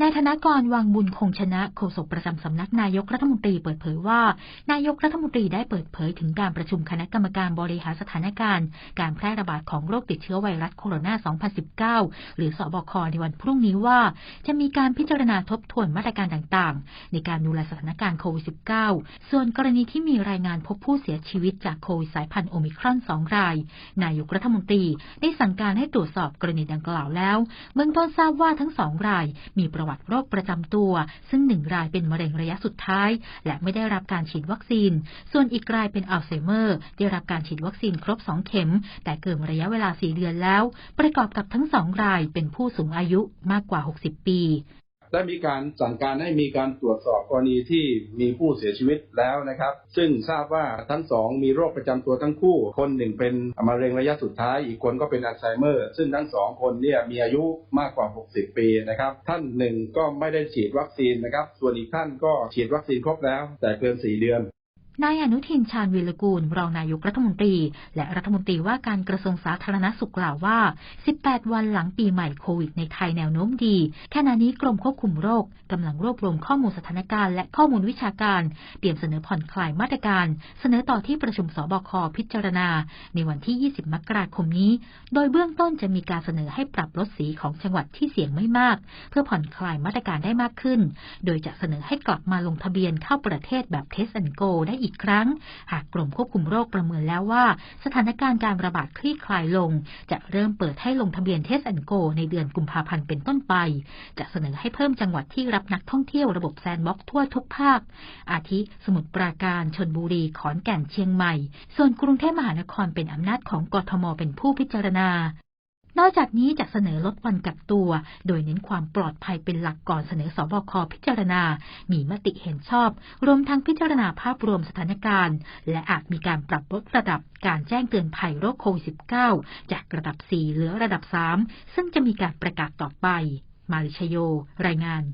นายธนกรวังบุญคงชนะโฆษกประจำสำนักนายกรัฐมนตรีเปิดเผยว่า นายกรัฐมนตรีได้เปิดเผยถึงการประชุมคณะกรรมการบริหารสถานการณ์ การแพร่ระบาดของโรคติดเชื้อไวรัสโคโรนา 2019 หรือสอบคในวันพรุ่งนี้ว่า จะมีการพิจารณาทบทวนมาตรการต่างๆ ในการดูแลสถานการณ์โควิด -19 ส่วนกรณีที่มีรายงานพบผู้เสียชีวิตจากโควิดสายพันธุ์โอมิครอน 2 ราย นายกรัฐมนตรีได้สั่งการให้ตรวจสอบกรณีดังกล่าวแล้ว เบื้องต้นทราบว่าทั้งสองรายมีประวัติโรคประจำตัว ซึ่งหนึ่งรายเป็นมะเร็งระยะสุดท้าย และไม่ได้รับการฉีดวัคซีน ส่วนอีกรายเป็นอัลไซเมอร์ ได้รับการฉีดวัคซีนครบ 2 เข็ม แต่เกินระยะเวลา 4 เดือนแล้ว ประกอบกับทั้งสองรายเป็นผู้สูงอายุมากกว่า 60 ปี ได้มีการสั่งการให้มีการตรวจสอบกรณีที่มีผู้เสียชีวิตแล้วนะครับ ซึ่งทราบว่าทั้งสองมีโรคประจำตัวทั้งคู่ คนหนึ่งเป็นมะเร็งระยะสุดท้าย อีกคนก็เป็นอัลไซเมอร์ ซึ่งทั้งสองคนเนี่ยมีอายุมากกว่า 60 ปีนะครับ ท่านหนึ่งก็ไม่ได้ฉีดวัคซีนนะครับ ส่วนอีกท่านก็ฉีดวัคซีนครบแล้ว แต่เกิน 4 เดือน นายอนุทินชาญวิรกูล รองนายกรัฐมนตรี และรัฐมนตรีว่าการกระทรวงสาธารณสุขกล่าวว่า 18 วันหลังปีใหม่โควิดในไทยแนวโน้มดีขณะนี้กรมควบคุมโรคกำลังรวบรวมข้อมูลสถานการณ์และข้อมูลวิชาการ เตรียมเสนอผ่อนคลายมาตรการ เสนอต่อที่ประชุมสบคพิจารณา ในวันที่ 20 มกราคมนี้ โดยเบื้องต้นจะมีการเสนอให้ปรับลดสีของจังหวัดที่เสี่ยงไม่มาก เพื่อผ่อนคลายมาตรการได้มากขึ้น โดยจะเสนอให้กลับมาลงทะเบียนเข้าประเทศแบบ Test and Go ได้อีกอีกครั้ง หากกรมควบคุมโรคประเมินแล้วว่า สถานการณ์การระบาดคลี่คลายลง จะเริ่มเปิดให้ลงทะเบียนเทสแอนโกในเดือนกุมภาพันธ์เป็นต้นไป จะเสนอให้เพิ่มจังหวัดที่รับนักท่องเที่ยวระบบแซนบ็อกทั่วทุกภาค อาทิสมุทรปราการชนบุรีขอนแก่นเชียงใหม่ ส่วนกรุงเทพมหานครเป็นอำนาจของกทมเป็นผู้พิจารณา นอกจากนี้จะเสนอลดวันกักตัว โดยเน้นความปลอดภัยเป็นหลักก่อนเสนอสอบคพิจารณา มีมติเห็นชอบ รวมทั้งพิจารณาภาพรวมสถานการณ์ และอาจมีการปรับลดระดับการแจ้งเตือนภัยโรคโควิด -19 จากระดับ 4 เหลือระดับ 3 ซึ่งจะมีการประกาศต่อไป มาริชโย รายงาน